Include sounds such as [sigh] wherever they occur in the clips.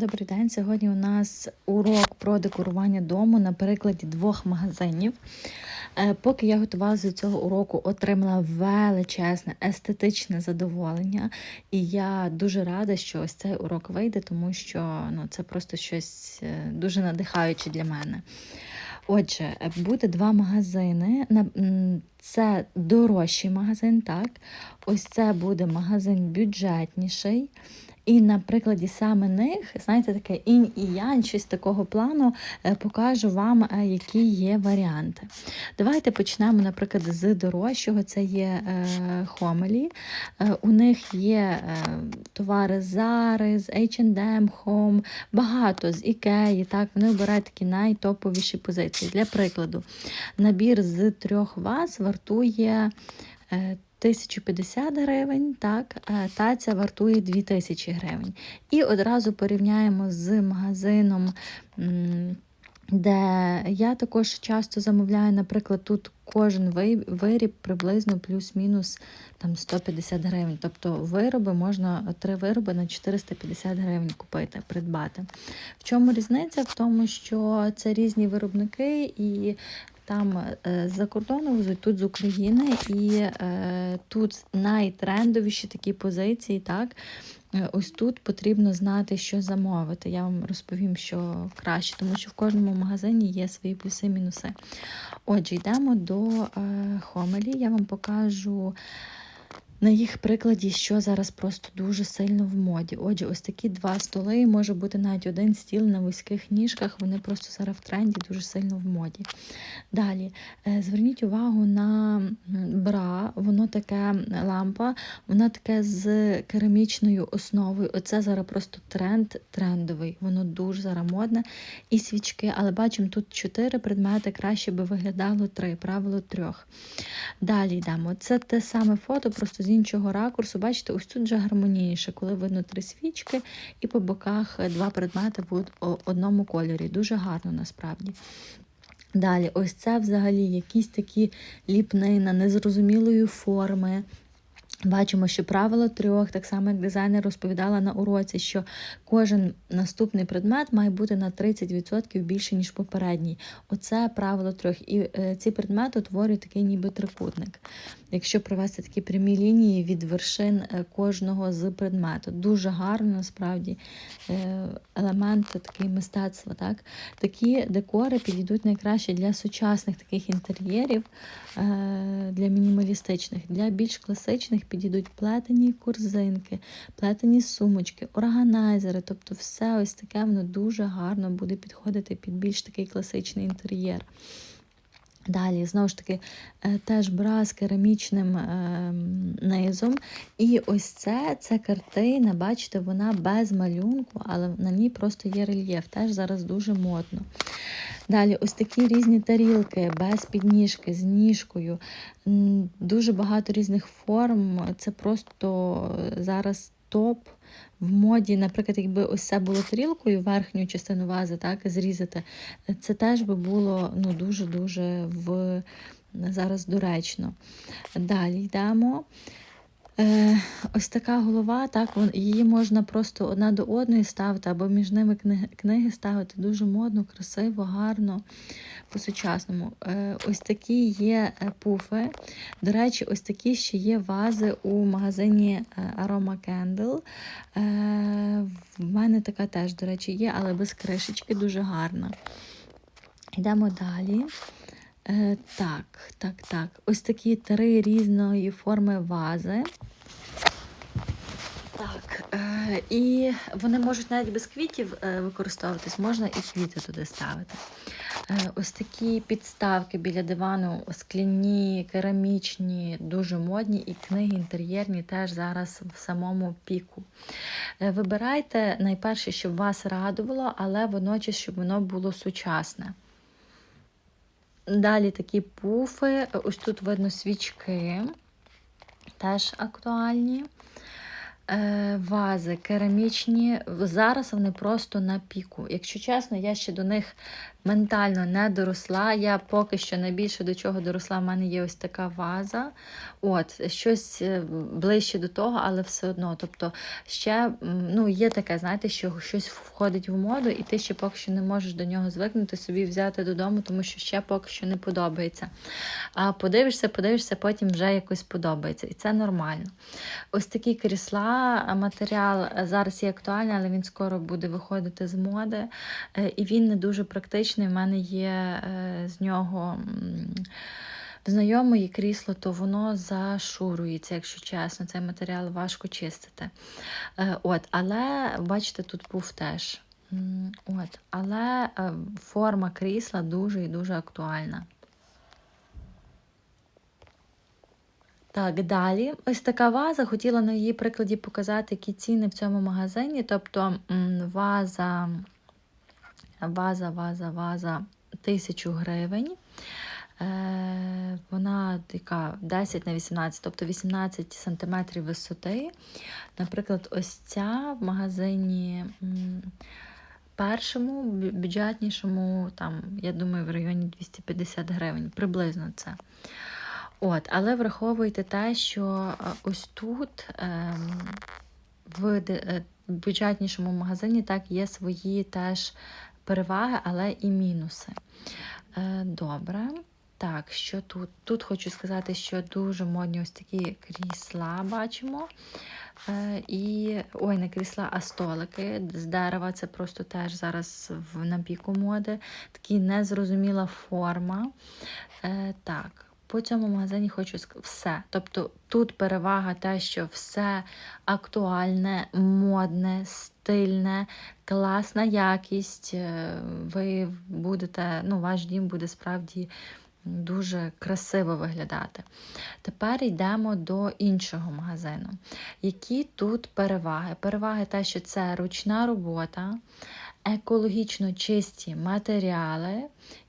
Добрий день. Сьогодні у нас урок про декорування дому на прикладі двох магазинів. Е, Поки я готувалася до цього уроку, отримала величезне естетичне задоволення. І я дуже рада, що ось цей урок вийде, тому що ну, це просто щось е, дуже надихаюче для мене. Отже, е, буде два магазини. Це дорожчий магазин, так. Ось це буде магазин бюджетніший. І на прикладі саме них, знаєте, таке інь і янь, щось такого плану, е, покажу вам, е, які є варіанти. Давайте почнемо, наприклад, з дорожчого. Це є е, Хомелі. У них є товари з Zara, з H&M Home, багато з Ікеї. Так, вони обирають такі найтоповіші позиції. Для прикладу, набір з трьох ваз вартує. е, 1050 гривень, так, е, таця вартує 2000 гривень. І одразу порівняємо з магазином, де я також часто замовляю, наприклад, тут кожен виріб приблизно плюс-мінус там 150 гривень. Тобто вироби можна три вироби на 450 гривень купити, придбати. В чому різниця? В тому, що це різні виробники і там е, з-за кордону везуть, тут з України, і е, тут найтрендовіші такі позиції, так. Е, Ось тут потрібно знати, що замовити. Я вам розповім, що краще, тому що в кожному магазині є свої плюси і мінуси. Отже, йдемо до е, Хомелі. Я вам покажу на їх прикладі, що зараз просто дуже сильно в моді. Отже, ось такі два столи, може бути навіть один стіл на вузьких ніжках. Вони просто зараз в тренді, дуже сильно в моді. Далі, е, зверніть увагу на бра, воно таке лампа, вона таке з керамічною основою. Оце зараз просто тренд трендовий. Воно дуже зараз модне. І свічки, але бачимо, тут чотири предмети, краще би виглядало три, правило трьох. Далі йдемо. Це те саме фото, просто з іншого ракурсу. Бачите, ось тут вже гармонійніше, коли видно три свічки, і по боках два предмети в одному кольорі. Дуже гарно насправді. Далі, ось це взагалі якісь такі ліпнина незрозумілої форми. Бачимо, що правило трьох, так само як дизайнер розповідала на уроці, що кожен наступний предмет має бути на 30% більше, ніж попередній. Оце правило трьох. І е, ці предмети утворюють такий ніби трикутник. Якщо провести такі прямі лінії від вершин е, кожного з предмету. Дуже гарно, насправді, е, елемент такий мистецтва. Так? Такі декори підійдуть найкраще для сучасних таких інтер'єрів, для мінімалістичних, для більш класичних підійдуть плетені корзинки, плетені сумочки, органайзери. Тобто, все ось таке воно дуже гарно буде підходити під більш такий класичний інтер'єр. Далі, знову ж таки, е, теж бра з керамічним е, низом. І ось це, це картина, бачите, вона без малюнку, але на ній просто є рельєф. Теж зараз дуже модно. Далі, ось такі різні тарілки без підніжки, з ніжкою. Дуже багато різних форм. Це просто зараз топ в моді. Наприклад, якби ось це було тарілкою, верхню частину вази, так, зрізати, це теж би було ну, дуже-дуже в зараз доречно. Далі йдемо. Е, ось така голова, так, її можна просто одна до одної ставити, або між ними книги, ставити. Дуже модно, красиво, гарно, по-сучасному. Е, ось такі є е, пуфи. До речі, ось такі ще є вази у магазині Aroma Candle. В мене така теж, до речі, є, але без кришечки, дуже гарна. Йдемо далі. Е, так, так, так. Ось такі три різної форми вази. Так, е, і вони можуть навіть без квітів е, використовуватись, можна і квіти туди ставити. Ось такі підставки біля дивану, скляні, керамічні, дуже модні, і книги інтер'єрні теж зараз в самому піку. Вибирайте найперше, щоб вас радувало, але водночас, щоб воно було сучасне. Далі такі пуфи, ось тут видно свічки, теж актуальні. Е, Вази керамічні. Зараз вони просто на піку. Якщо чесно, я ще до них ментально не доросла. Я поки що найбільше до чого доросла. В мене є ось така ваза. От, щось е, ближче до того, але все одно. Тобто, ще ну, є таке, знаєте, що щось входить в моду, і ти ще поки що не можеш до нього звикнути, собі взяти додому, тому що ще поки що не подобається. А подивишся, подивишся, потім вже якось подобається. І це нормально. Ось такі крісла, матеріал е, зараз є актуальний, але він скоро буде виходити з моди. Е, І він не дуже практичний. У мене є е, з нього. м, в знайомої крісло, то воно зашурується, якщо чесно. Цей матеріал важко чистити. Е, От, але бачите, тут був теж. От, але е, форма крісла дуже і дуже актуальна. Так, далі. Ось така ваза. Хотіла на її прикладі показати, які ціни в цьому магазині. Тобто ваза, ваза, ваза, ваза 1000 гривень. Е, Вона така 10 на 18, тобто 18 сантиметрів висоти. Наприклад, ось ця в магазині першому, бюджетнішому, там, я думаю, в районі 250 гривень, приблизно це. От, але враховуйте те, що е, ось тут ем, в е, бюджетнішому магазині так є свої теж переваги, але і мінуси. Е, Добре. Так, що тут? Тут хочу сказати, що дуже модні ось такі крісла бачимо. Е, і ой, не крісла, а столики з дерева. Це просто теж зараз в напіку моди. Такі незрозуміла форма. Е, так, по цьому магазині хочу все. Тобто тут перевага те, що все актуальне, модне, стильне, класна якість. Е, Ви будете, ну, ваш дім буде справді дуже красиво виглядати. Тепер йдемо до іншого магазину. Які тут переваги? Переваги те, що це ручна робота, екологічно чисті матеріали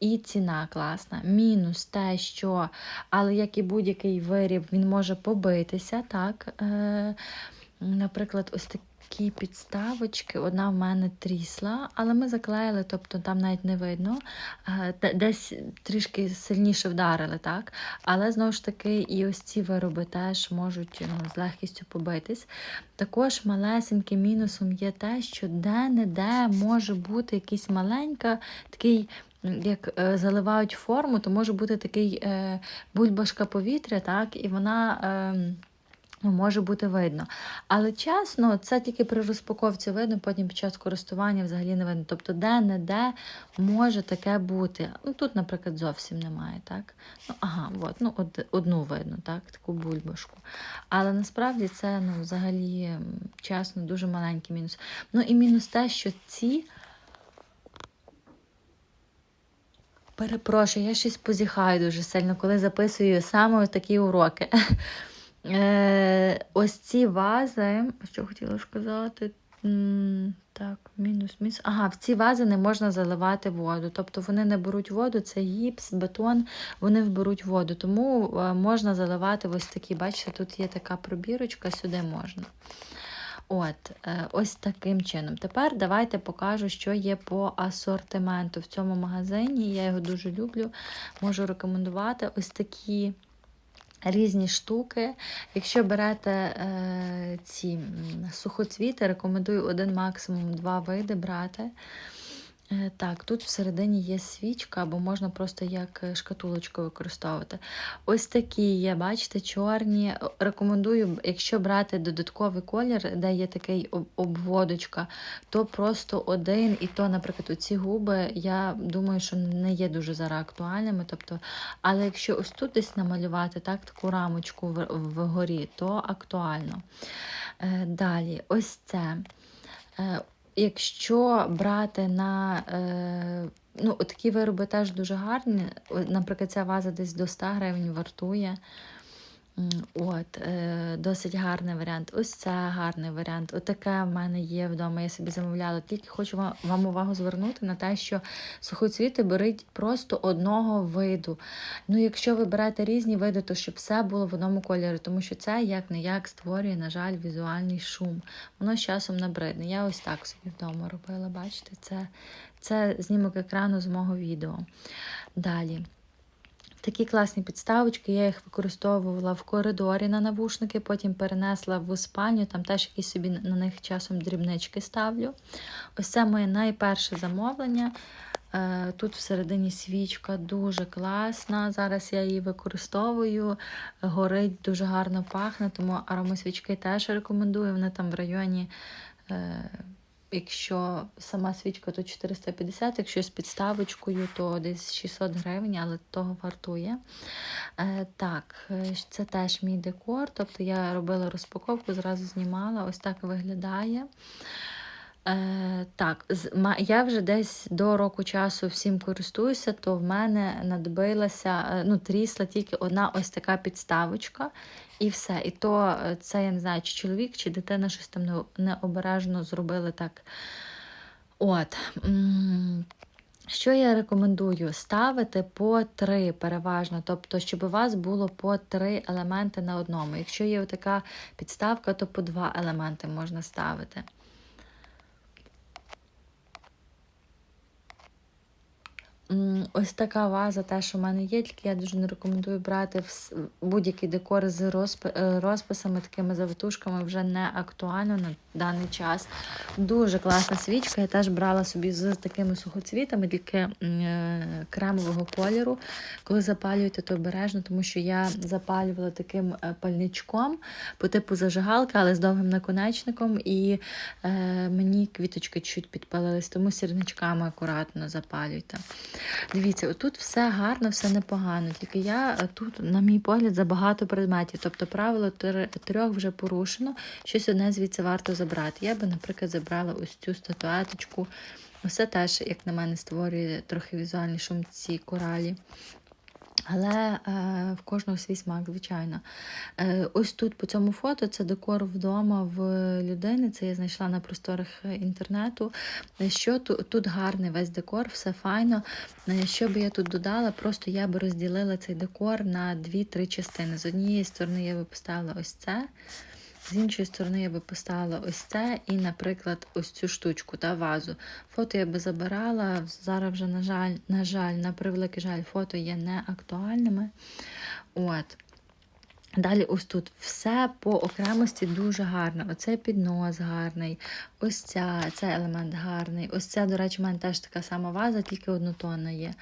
і ціна класна. Мінус те, що, але як і будь-який виріб, він може побитися. так? Е, Наприклад, ось такі підставочки. Одна в мене трісла, але ми заклеїли, тобто там навіть не видно. Е, Десь трішки сильніше вдарили, так? Але знову ж таки, і ось ці вироби теж можуть ну, з легкістю побитись. Також малесеньким мінусом є те, що де-не-де може бути якийсь маленька такий. Як е, заливають форму, то може бути такий е, бульбашка повітря, так, і вона е, ну, може бути видно. Але чесно, це тільки при розпаковці видно, потім під час користування взагалі не видно. Тобто, де-не-де може таке бути. Ну, тут, наприклад, зовсім немає, так? Ну, ага, от, ну, од, одну видно, так, таку бульбашку. Але насправді це ну, взагалі, чесно, дуже маленький мінус. Ну і мінус те, що ці. Перепрошую, я щось позіхаю дуже сильно, коли записую саме такі уроки. [laughs] Е, ось ці вази, що хотіла сказати. Так, мінус, мінус. Ага, в ці вази не можна заливати воду. Тобто вони не беруть воду, це гіпс, бетон, вони вберуть воду. Тому е, можна заливати ось такі. Бачите, тут є така пробірочка, сюди можна. От, е, ось таким чином. Тепер давайте покажу, що є по асортименту в цьому магазині. Я його дуже люблю, можу рекомендувати ось такі різні штуки. Якщо берете е, ці сухоцвіти, рекомендую один максимум два види брати. Е, Так, тут всередині є свічка, або можна просто як е, шкатулочку використовувати. Ось такі є, бачите, чорні. Рекомендую, якщо брати додатковий колір, де є такий обводочка, то просто один, і то, наприклад, оці губи, я думаю, що не є дуже зараз актуальними. Тобто, але якщо ось тут десь намалювати так, таку рамочку вгорі, то актуально. Е, Далі, ось це. Якщо брати на е, ну, такі вироби теж дуже гарні. Наприклад, ця ваза десь до 100 гривень вартує. От, е, досить гарний варіант. Ось це гарний варіант. Отаке в мене є вдома. Я собі замовляла. Тільки хочу вам, увагу звернути на те, що сухоцвіти беріть просто одного виду. Ну, якщо ви берете різні види, то щоб все було в одному кольорі, тому що це як не як створює, на жаль, візуальний шум. Воно з часом набридне. Я ось так собі вдома робила. Бачите, це, це знімок екрану з мого відео. Далі. Такі класні підставочки, я їх використовувала в коридорі на навушники, потім перенесла в спальню, там теж якісь собі на них часом дрібнички ставлю. Ось це моє найперше замовлення. Е, Тут всередині свічка дуже класна. Зараз я її використовую, горить, дуже гарно пахне, тому аромасвічки теж рекомендую. Вони там в районі. Якщо сама свічка, то 450, якщо з підставочкою, то десь 600 гривень, але того вартує. Е, так, е, це теж мій декор. Тобто я робила розпаковку, зразу знімала. Ось так виглядає. Е, так, я вже десь до року часу всім користуюся, то в мене надбилася, е, ну, трісла тільки одна ось така підставочка, і все. І то е, це я не знаю, чи чоловік, чи дитина щось там необережно зробили так. От. Що я рекомендую? Ставити по три переважно, тобто, щоб у вас було по три елементи на одному. Якщо є така підставка, то по два елементи можна ставити. Ось така ваза, те, що в мене є, тільки я дуже не рекомендую брати будь-який декор з е, розписами, такими завитушками, вже не актуально на даний час. Дуже класна свічка. Я теж брала собі з такими сухоцвітами, тільки е, кремового кольору. Коли запалюєте, то обережно, тому що я запалювала таким е, пальничком по типу зажигалки, але з довгим наконечником, і мені квіточки чуть підпалились, тому сірничками акуратно запалюйте. Дивіться, отут все гарно, все непогано. Тільки я е, тут, на мій погляд, забагато предметів. Тобто правило трьох вже порушено, щось одне звідси варто забрати. Я би, наприклад, забрала ось цю статуеточку. Все теж, як на мене, створює трохи візуальний шум ці коралі. Але е, в кожного свій смак, звичайно. Е, ось тут по цьому фото це декор вдома в людини. Це я знайшла на просторах інтернету. Е, Що тут, тут гарний весь декор, все файно. Е, Що би я тут додала, просто я би розділила цей декор на дві-три частини. З однієї сторони я би поставила ось це. З іншої сторони я би поставила ось це і, наприклад, ось цю штучку та вазу. Фото я би забирала. Зараз вже, на жаль, на жаль, на превеликий жаль, фото є не актуальними. От. Далі, ось тут все по окремості дуже гарно. Оцей піднос гарний, ось ця, цей елемент гарний. Ось ця, до речі, в мене теж така сама ваза, тільки однотонна є.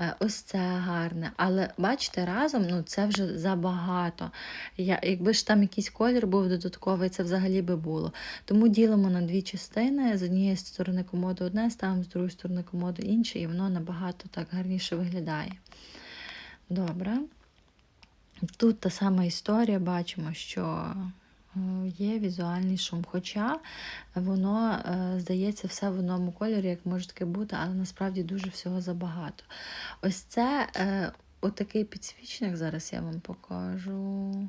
Е, Ось це гарне. Але бачите, разом ну, це вже забагато. Я, якби ж там якийсь колір був додатковий, це взагалі би було. Тому ділимо на дві частини. З однієї сторони комоду одне, ставимо з другої сторони комоду інше, і воно набагато так гарніше виглядає. Добре. Тут та сама історія, бачимо, що є візуальний шум. Хоча воно е, здається все в одному кольорі, як може таке бути, але насправді дуже всього забагато. Ось це е, отакий підсвічник, зараз я вам покажу.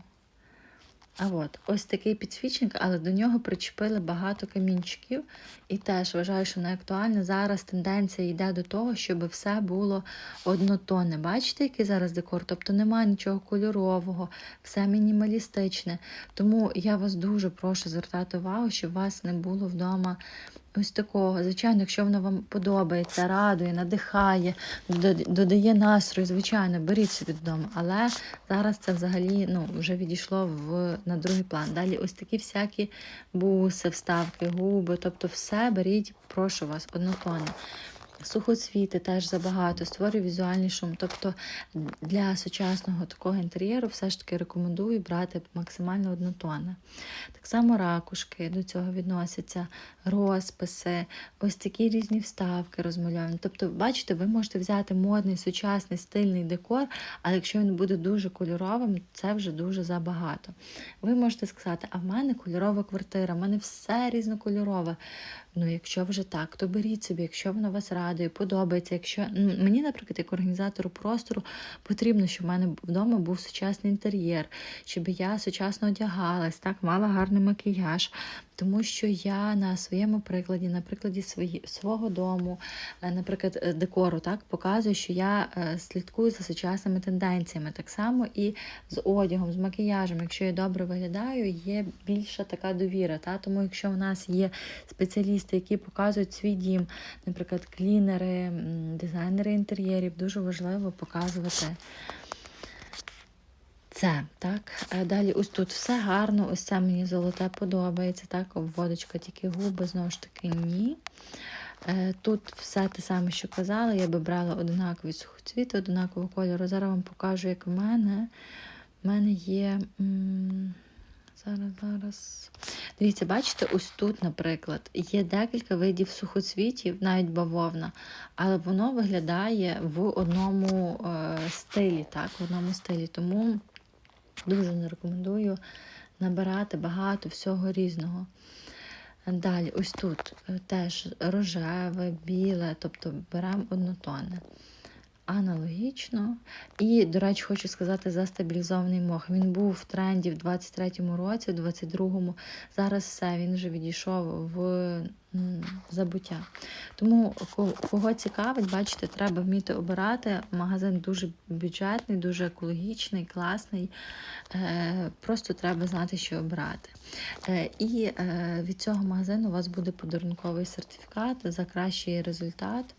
А от ось такий підсвічник, але до нього причепили багато камінчиків. І теж вважаю, що не актуально. Зараз тенденція йде до того, щоб все було однотонне. Бачите, який зараз декор? Тобто немає нічого кольорового, все мінімалістичне. Тому я вас дуже прошу звертати увагу, щоб у вас не було вдома ось такого. Звичайно, якщо воно вам подобається, радує, надихає, додає настрою, звичайно, беріть собі додому. Але зараз це взагалі ну, вже відійшло в, на другий план. Далі ось такі всякі буси, вставки, губи, тобто все беріть, прошу вас, однотонне. Сухоцвіти теж забагато, створює візуальний шум. Тобто для сучасного такого інтер'єру все ж таки рекомендую брати максимально однотонне. Так само ракушки до цього відносяться, розписи, ось такі різні вставки розмальовані. Тобто, бачите, ви можете взяти модний, сучасний, стильний декор, але якщо він буде дуже кольоровим, це вже дуже забагато. Ви можете сказати, а в мене кольорова квартира, в мене все різнокольорове. Ну, якщо вже так, то беріть собі, якщо воно вас радує. подобається. Якщо мені, наприклад, як організатору простору, потрібно, щоб в мене вдома був сучасний інтер'єр, щоб я сучасно одягалась, так, мала гарний макіяж. Тому що я на своєму прикладі, на прикладі свої, свого дому, е, наприклад, е, декору, так показую, що я е, слідкую за сучасними тенденціями. Так само і з одягом, з макіяжем. Якщо я добре виглядаю, є більша така довіра. Та? Тому якщо в нас є спеціалісти, які показують свій дім, наприклад, клінери, дизайнери інтер'єрів, дуже важливо показувати. Це так. Е, Далі ось тут все гарно, ось це мені золоте подобається. Так, обводочка, тільки губи, знову ж таки, ні. Е, Тут все те саме, що казала. Я би брала однакові сухоцвіти, однакового кольору. Зараз вам покажу, як в мене. В мене є. м, Зараз, зараз. Дивіться, бачите, ось тут, наприклад, є декілька видів сухоцвітів, навіть бавовна, але воно виглядає в одному е, стилі, так, в одному стилі. Тому дуже не рекомендую набирати багато всього різного. Далі, ось тут е, теж рожеве, біле, тобто беремо однотонне. Аналогічно. І, до речі, хочу сказати за стабілізований мох. Він був в тренді в 23-му році, в 22-му. Зараз все, він вже відійшов в забуття. Тому кого цікавить, бачите, треба вміти обирати. Магазин дуже бюджетний, дуже екологічний, класний. Е, Просто треба знати, що обирати. Е, І е, від цього магазину у вас буде подарунковий сертифікат за кращий результат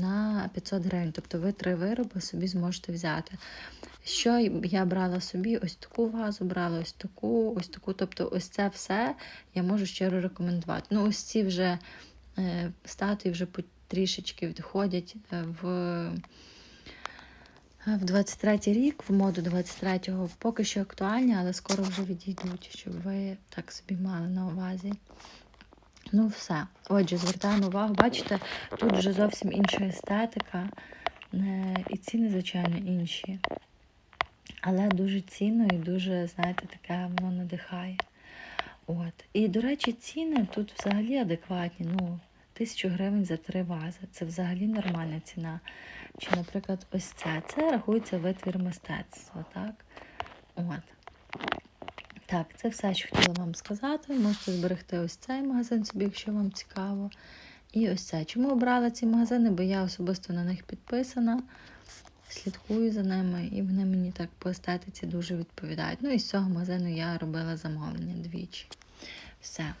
на 500 гривень. Тобто ви три вироби собі зможете взяти. Що я брала собі? Ось таку вазу, брала ось таку, ось таку. Тобто, ось це все я можу щиро рекомендувати. Ну, ось ці вже е, статуї вже потрішечки входять е, в. В 23-й рік, в моду 23-го, поки що актуальні, але скоро вже відійдуть, щоб ви так собі мали на увазі. Ну, все. Отже, звертаємо увагу, бачите, тут вже зовсім інша естетика, е, і ціни, звичайно, інші. Але дуже цінно і дуже, знаєте, таке воно надихає. От. І, до речі, ціни тут взагалі адекватні. Ну, тисячу гривень за три вази. Це взагалі нормальна ціна. Чи, наприклад, ось це. Це рахується витвір мистецтва, так? От. Так, це все, що хотіла вам сказати. Можете зберегти ось цей магазин собі, якщо вам цікаво. І ось це. Чому обрала ці магазини? Бо я особисто на них підписана, слідкую за ними, і вони мені так по естетиці дуже відповідають. Ну і з цього магазину я робила замовлення двічі. Все.